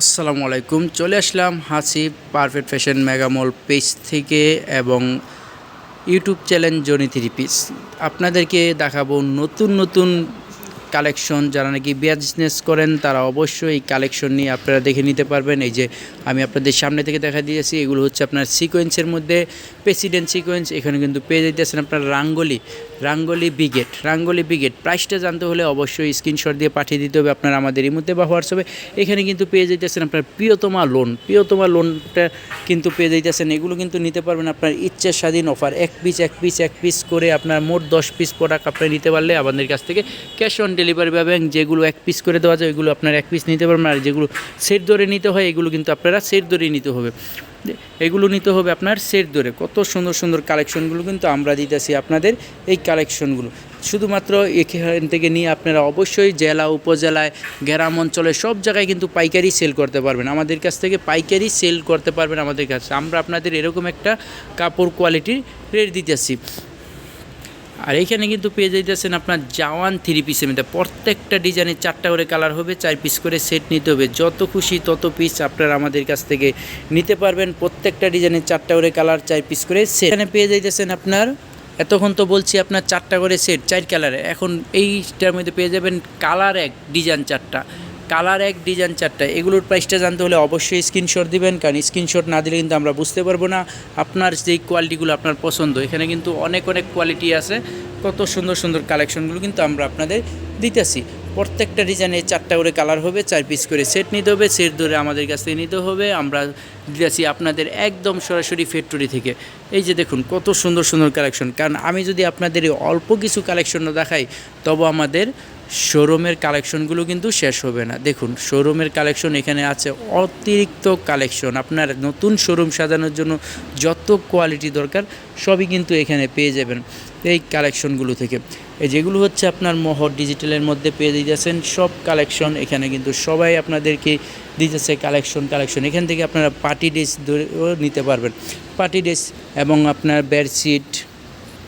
আসসালামু আলাইকুম। চলে আসলাম হাসি পারফেক্ট ফ্যাশন মেগামল পেজ থেকে এবং YouTube channel Johnny three piece. আপনাদেরকে দেখাবো নতুন নতুন কালেকশন। যারা নাকি বিজনেস করেন, তারা অবশ্যই এই কালেকশন নিয়ে আপনারা দেখে নিতে পারবেন। এই যে আমি আপনাদের সামনে থেকে দেখা দিয়েছি, এগুলো হচ্ছে আপনার সিকোয়েন্সের মধ্যে প্রেসিডেন্ট সিকোয়েন্স এখানে কিন্তু পেয়ে যেতেছেন আপনার রাঙ্গলি। রাঙ্গলি বিগেট রাঙ্গলি বিগেট প্রাইসটা জানতে হলে অবশ্যই স্ক্রিনশট দিয়ে পাঠিয়ে দিতে হবে আপনার আমাদের এই মধ্যে বা হোয়াটসঅ্যাপে। এখানে কিন্তু পেয়ে যেতেছেন আপনার প্রিয়তমা লোন প্রিয়তমা লোনটা কিন্তু পেয়ে যেতেছেন এগুলো কিন্তু নিতে পারবেন আপনার ইচ্ছা স্বাধীন অফার এক পিস এক পিস এক পিস করে আপনার মোট দশ পিস প্রোডাক্ট আপনি নিতে পারলে আমাদের কাছ থেকে ক্যাশ অন ডেলিভারি পাবেন যেগুলো এক পিস করে দেওয়া যায় এগুলো আপনার এক পিস নিতে পারবেন। আর যেগুলো সেট ধরে নিতে হয়, এগুলো কিন্তু আপনারা সেট ধরেই নিতে হবে। এগুলো নিতে হবে আপনার সেট ধরে কত সুন্দর সুন্দর কালেকশনগুলো কিন্তু আমরা দিতেছি আপনাদের। এই কালেকশনগুলো শুধুমাত্র এখান থেকে নিয়ে আপনারা অবশ্যই জেলা, উপজেলায়, গ্রাম অঞ্চলে সব জায়গায় কিন্তু পাইকারি সেল করতে পারবেন। আমাদের কাছ থেকে পাইকারি সেল করতে পারবেন আমাদের কাছে। আমরা আপনাদের এরকম একটা কাপড় কোয়ালিটির রেট দিতেছি। আর এইখানে কিন্তু পেয়ে যাইতেছেন আপনার জাওয়ান থ্রি পিসের মধ্যে। প্রত্যেকটা ডিজাইনের চারটা করে কালার হবে, চার পিস করে সেট নিতে হবে। যত খুশি তত পিস আপনারা আমাদের কাছ থেকে নিতে পারবেন। প্রত্যেকটা ডিজাইনের চারটা করে কালার চার পিস করে সেট এখানে পেয়ে যাইতেছেন আপনার এতক্ষণ তো বলছি আপনার চারটা করে সেট চার কালারে এখন এইটার মধ্যে পেয়ে যাবেন কালার এক ডিজাইন চারটা। কালার এক ডিজাইন চারটা। এগুলোর প্রাইসটা জানতে হলে অবশ্যই স্ক্রিনশট দিবেন, কারণ স্ক্রিনশট না দিলে কিন্তু আমরা বুঝতে পারব না আপনার যেই কোয়ালিটিগুলো আপনার পছন্দ। এখানে কিন্তু অনেক অনেক কোয়ালিটি আছে। কত সুন্দর সুন্দর কালেকশনগুলো কিন্তু আমরা আপনাদের দিতেছি। প্রত্যেকটা ডিজাইনে চারটা করে কালার হবে, চার পিস করে সেট নিতে হবে সেট ধরে আমাদের কাছ থেকে নিতে হবে। আমরা দিতেছি আপনাদের একদম সরাসরি ফ্যাক্টরি থেকে। এই যে দেখুন, কত সুন্দর সুন্দর কালেকশন কারণ আমি যদি আপনাদের অল্প কিছু কালেকশন দেখাই, তবে আমাদের শোরুমের কালেকশনগুলো কিন্তু শেষ হবে না। দেখুন শোরুমের কালেকশন এখানে আছে অতিরিক্ত কালেকশন আপনার নতুন শোরুম সাজানোর জন্য যত কোয়ালিটি দরকার, সবই কিন্তু এখানে পেয়ে যাবেন। এই কালেকশনগুলো থেকে। এই যেগুলো হচ্ছে আপনার মহর ডিজিটালের মধ্যে পেয়ে দিতেছেন, সব কালেকশন এখানে কিন্তু সবাই আপনাদেরকে দিতেছে কালেকশন কালেকশন। এখান থেকে আপনারা পার্টি ড্রেস নিতে পারবেন। পার্টি ড্রেস এবং আপনার বেডশিট,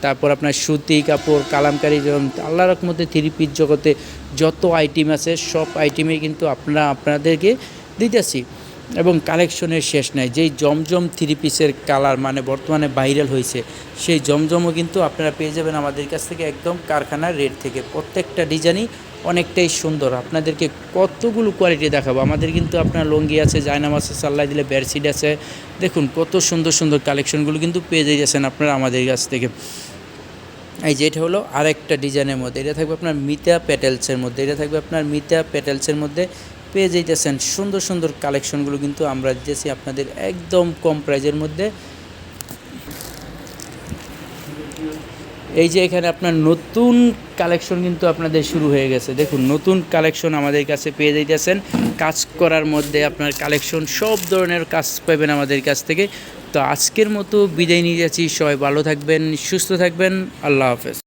তারপর আপনার সুতি কাপড়, কালামকারি যেমন আল্লাহ রকমতে থ্রি জগতে যত আইটেম আছে, সব আইটেমে কিন্তু আপনারা, আপনাদেরকে দিতেছি। এবং কালেকশনের শেষ নাই। যেই জমজম থ্রি পিসের কালার মানে বর্তমানে ভাইরাল হয়েছে, সেই জমজমও কিন্তু আপনারা পেয়ে যাবেন আমাদের কাছ থেকে একদম কারখানার রেট থেকে। প্রত্যেকটা ডিজাইনই অনেকটাই সুন্দর। আপনাদেরকে কতগুলো কোয়ালিটি দেখাবো? আমাদের কিন্তু আপনার লঙ্গি আছে জায়নাম আছে, সাল্লাই দিলে বেডশিট আছে। দেখুন, কত সুন্দর সুন্দর কালেকশনগুলো কিন্তু পেয়ে যাচ্ছেন আপনারা আমাদের কাছ থেকে। এই যে এটা হলো আরেকটা ডিজাইনের মধ্যে। এটা থাকবে আপনার মিতা প্যাটেলসের মধ্যে। এটা থাকবে আপনার মিতা প্যাটেলসের মধ্যে। পেয়ে যাইতেছেন। সুন্দর সুন্দর কালেকশনগুলো কিন্তু আমরা দিতেছি আপনাদের একদম কম প্রাইজের মধ্যে। এই যে এখানে আপনার নতুন কালেকশন কিন্তু আপনাদের শুরু হয়ে গেছে। দেখুন, নতুন কালেকশন আমাদের কাছে পেয়ে যাইতেছেন। কাজ করার মধ্যে আপনার কালেকশন সব ধরনের কাজ পাবেন আমাদের কাছ থেকে। তো আজকের মতো বিদায় নিয়ে যাচ্ছি। সবাই ভালো থাকবেন, সুস্থ থাকবেন। আল্লাহ হাফেজ।